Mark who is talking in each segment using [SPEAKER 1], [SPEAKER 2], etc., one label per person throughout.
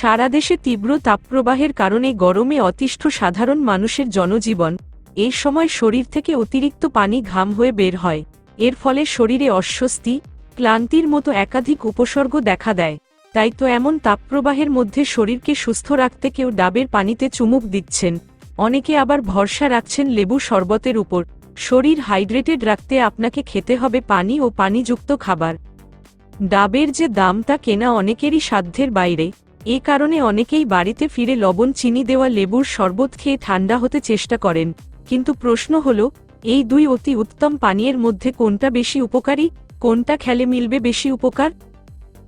[SPEAKER 1] সারা দেশে তীব্র তাপপ্রবাহের কারণে গরমে অতিষ্ঠ সাধারণ মানুষের জনজীবন। এই সময় শরীর থেকে অতিরিক্ত পানি ঘাম হয়ে বের হয়। এর ফলে শরীরে অস্বস্তি, ক্লান্তির মতো একাধিক উপসর্গ দেখা দেয়। তাই তো এমন তাপপ্রবাহের মধ্যে শরীরকে সুস্থ রাখতে কেউ ডাবের পানিতে চুমুক দিচ্ছেন। অনেকে আবার ভরসা রাখছেন লেবু শরবতের উপর। শরীর হাইড্রেটেড রাখতে আপনাকে খেতে হবে পানি ও পানিযুক্ত খাবার। ডাবের যে দাম তা কেনা অনেকেরই সাধ্যের বাইরে। এ কারণে অনেকেই বাড়িতে ফিরে লবণ, চিনি দেওয়া, লেবুর শরবত খেয়ে ঠান্ডা হতে চেষ্টা করেন। কিন্তু প্রশ্ন হল, এই দুই অতি উত্তম পানীয়ের মধ্যে কোনটা বেশি উপকারী, কোনটা খেলে মিলবে বেশি উপকার?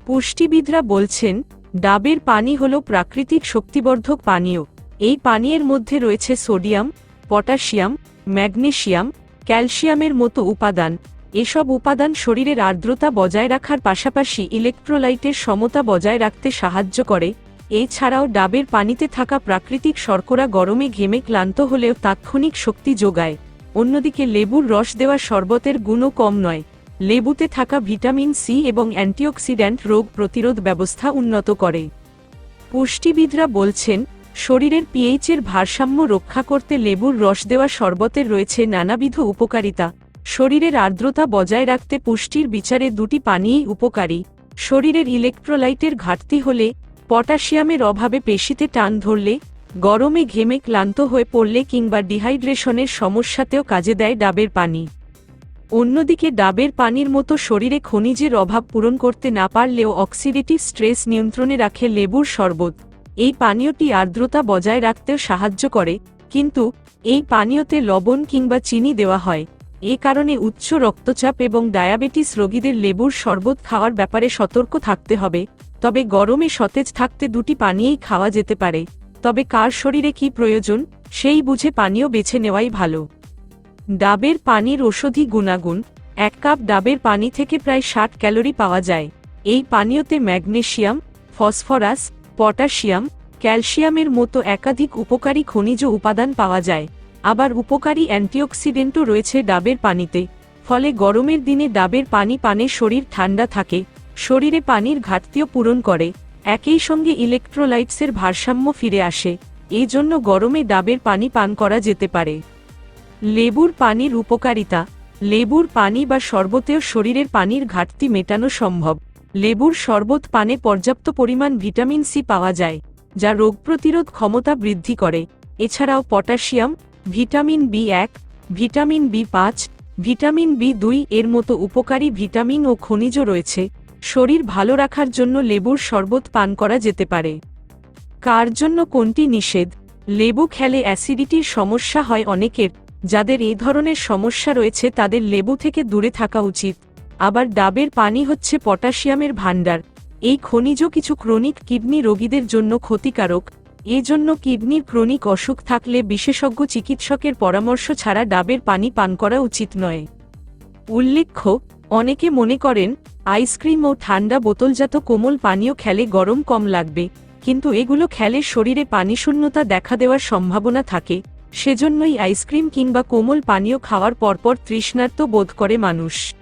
[SPEAKER 1] পুষ্টিবিদরা বলছেন, ডাবের পানি হল প্রাকৃতিক শক্তিবর্ধক পানীয়। এই পানীয়ের মধ্যে রয়েছে সোডিয়াম, পটাশিয়াম, ম্যাগনেশিয়াম, ক্যালসিয়ামের মতো উপাদান। এসব উপাদান শরীরের আর্দ্রতা বজায় রাখার পাশাপাশি ইলেকট্রোলাইটের সমতা বজায় রাখতে সাহায্য করে। এছাড়াও ডাবের পানিতে থাকা প্রাকৃতিক শর্করা গরমে ঘেমে ক্লান্ত হলেও তাৎক্ষণিক শক্তি যোগায়। অন্যদিকে লেবুর রস দেওয়া শরবতের গুণও কম নয়। লেবুতে থাকা ভিটামিন সি এবং অ্যান্টিঅক্সিড্যান্ট রোগ প্রতিরোধ ব্যবস্থা উন্নত করে। পুষ্টিবিদরা বলছেন, শরীরের পিএইচের ভারসাম্য রক্ষা করতে লেবুর রস দেওয়া শরবতের রয়েছে নানাবিধ উপকারিতা। শরীরের আর্দ্রতা বজায় রাখতে পুষ্টির বিচারে দুটি পানিই উপকারী। শরীরের ইলেকট্রোলাইটের ঘাটতি হলে পটাশিয়ামের অভাবে পেশিতে টান ধরলে, গরমে ঘেমে ক্লান্ত হয়ে পড়লে কিংবা ডিহাইড্রেশনের সমস্যাতেও কাজে দেয় ডাবের পানি। অন্যদিকে ডাবের পানির মতো শরীরে খনিজের অভাব পূরণ করতে না পারলেও অক্সিডেটিভ স্ট্রেস নিয়ন্ত্রণে রাখে লেবুর শরবত। এই পানীয়টি আর্দ্রতা বজায় রাখতেও সাহায্য করে, কিন্তু এই পানীয়তে লবণ কিংবা চিনি দেওয়া হয়। এ কারণে উচ্চ রক্তচাপ এবং ডায়াবেটিস রোগীদের লেবুর শরবত খাওয়ার ব্যাপারে সতর্ক থাকতে হবে, তবে গরমে সতেজ থাকতে দুটি পানীয়ই খাওয়া যেতে পারে। তবে কার শরীরে কি প্রয়োজন, সেই বুঝে পানীয় বেছে নেওয়াই ভালো। ডাবের পানির ওষুধি গুণাগুণ, এক কাপ ডাবের পানি থেকে প্রায় ষাট ক্যালোরি পাওয়া যায়। এই পানীয়তে ম্যাগনেশিয়াম, ফসফরাস, পটাশিয়াম, ক্যালসিয়ামের মতো একাধিক উপকারী খনিজ উপাদান পাওয়া যায়। আবার উপকারী অ্যান্টিঅক্সিডেন্টও রয়েছে ডাবের পানিতে, ফলে গরমের দিনে ডাবের পানি পানে শরীর ঠান্ডা থাকে, শরীরে পানির ঘাটতিও পূরণ করে, একই সঙ্গে ইলেকট্রোলাইটসের ভারসাম্য ফিরে আসে, এই জন্য গরমে ডাবের পানি পান করা যেতে পারে। লেবুর পানির উপকারিতা, লেবুর পানি বা শরবতেও শরীরের পানির ঘাটতি মেটানো সম্ভব। লেবুর শরবত পানে পর্যাপ্ত পরিমাণ ভিটামিন সি পাওয়া যায়, যা রোগ প্রতিরোধ ক্ষমতা বৃদ্ধি করে। এছাড়াও পটাশিয়াম ভিটামিন বি এক, ভিটামিন বি পাঁচ, ভিটামিন বি দুই এর মতো উপকারী ভিটামিন ও খনিজ রয়েছে। শরীর ভালো রাখার জন্য লেবুর শরবত পান করা যেতে পারে। কার জন্য কোনটি নিষেধ? লেবু খেলে অ্যাসিডিটির সমস্যা হয় অনেকের, যাদের এই ধরনের সমস্যা রয়েছে তাদের লেবু থেকে দূরে থাকা উচিত। আবার ডাবের পানি হচ্ছে পটাশিয়ামের ভাণ্ডার। এই খনিজ কিছু ক্রনিক কিডনি রোগীদের জন্য ক্ষতিকারক। এজন্য কিডনির ক্রনিক অসুখ থাকলে বিশেষজ্ঞ চিকিৎসকের পরামর্শ ছাড়া ডাবের পানি পান করা উচিত নয়। উল্লেখ্য, অনেকে মনে করেন, আইসক্রিম ও ঠান্ডা বোতলজাত কোমল পানীয় খেলে গরম কম লাগবে, কিন্তু এগুলো খেলে শরীরে পানিশূন্যতা দেখা দেওয়ার সম্ভাবনা থাকে, সেজন্যই আইসক্রিম কিংবা কোমল পানীয় খাওয়ার পরপর তৃষ্ণার্ত বোধ করে মানুষ।